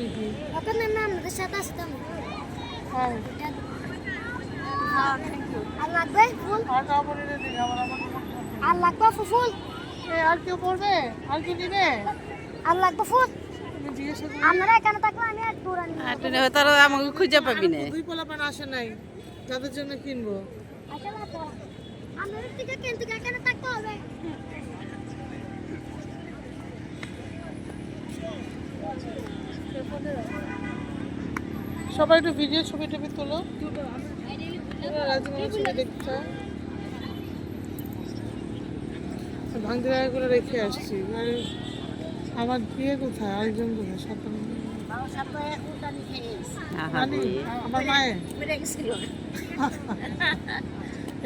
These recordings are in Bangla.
নাকি আপনার নাম আমাদের সাথে আসতে হ্যাঁ। আর লাগবে ফুল? আর আমার আমার লাগবে। ফুল এ আর কেউ পড়বে? আর কেউ নিবে আর লাগবে ফুল? আপনারা এখানে থাকলে আমি আর আর আমাকে খুঁজে পাবি না। দুই পোলাপান আসে নাই। তাদের জন্য কিনবো। আসলে তো থেকে কিন্তু এখানে থাকতে হবে। সবাই একটু ভিডিও ছবি টবি তোলো। রাজমার ছবি দেখতে চাও? ভাঙতে জায়গা রেখে আসছি। মানে আমার বিয়ে কোথায়? আরেকজন কোথায় সাতান্ন আমার মায়ের।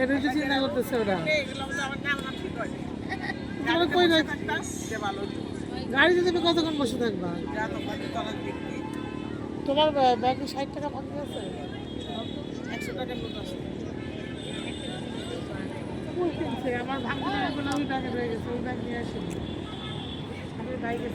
এটা চিন্তা করতেছে ওরা। গাড়িতে তুমি কতক্ষণ বসে থাকবা? তোমার ব্যা- ব্যাগে ষাট টাকা বাকি আছে? একশো টাকার নোট আছে। আমার টাকাগুলো ওই ব্যাগে রয়ে গেছে ওই ব্যাগ নিয়ে আসেনি। আমি বাইকে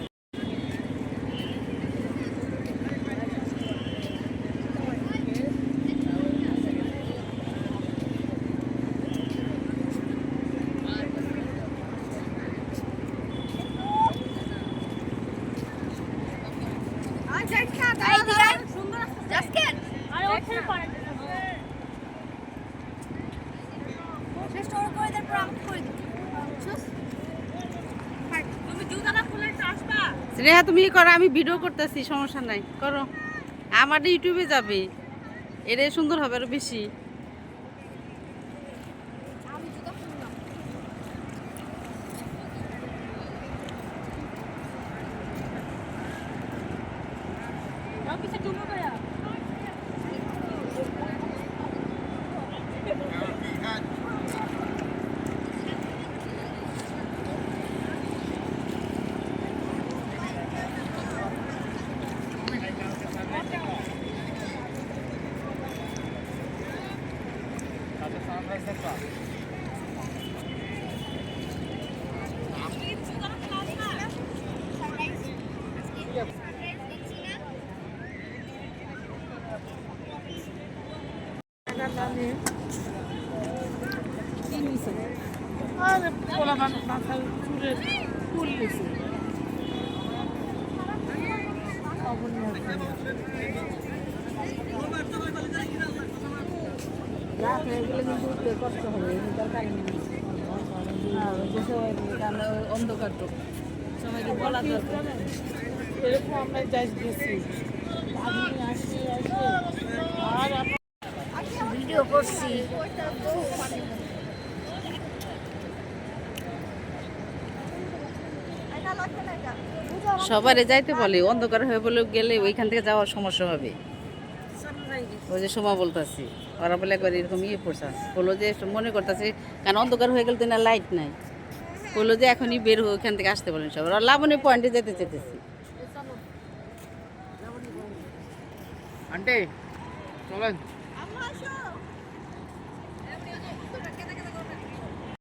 স্নেহা তুমি করো আমি ভিডিও করতেছি সমস্যা নাই। করো। আমার ইউটিউবে যাবে। এটাই সুন্দর হবে আরও বেশি। আরে পোলা মাথায় চুলে ফুল অন্ধকার তো সবাইকে বলা দরকার এরকম আমরা যাই গেছি। আমি আসি আসি আর ভিডিও করছি। সবারে যাইতে বলে অন্ধকার হয়ে বলে গেলে ওইখান থেকে যাওয়ার সমস্যা হবে। ওই যে সময় বলতেছি ওরা বলে একবার এরকম ইয়ে পড়ছে বলল যে মনে করতেছে কারণ অন্ধকার হয়ে গেল তো না লাইট নাই। বলল যে এখনই বের হয়ে ওখান থেকে আসতে বলেন সব। ওরা লাবণী পয়েন্টে যেতে চেতেছি আন্টি চলেন।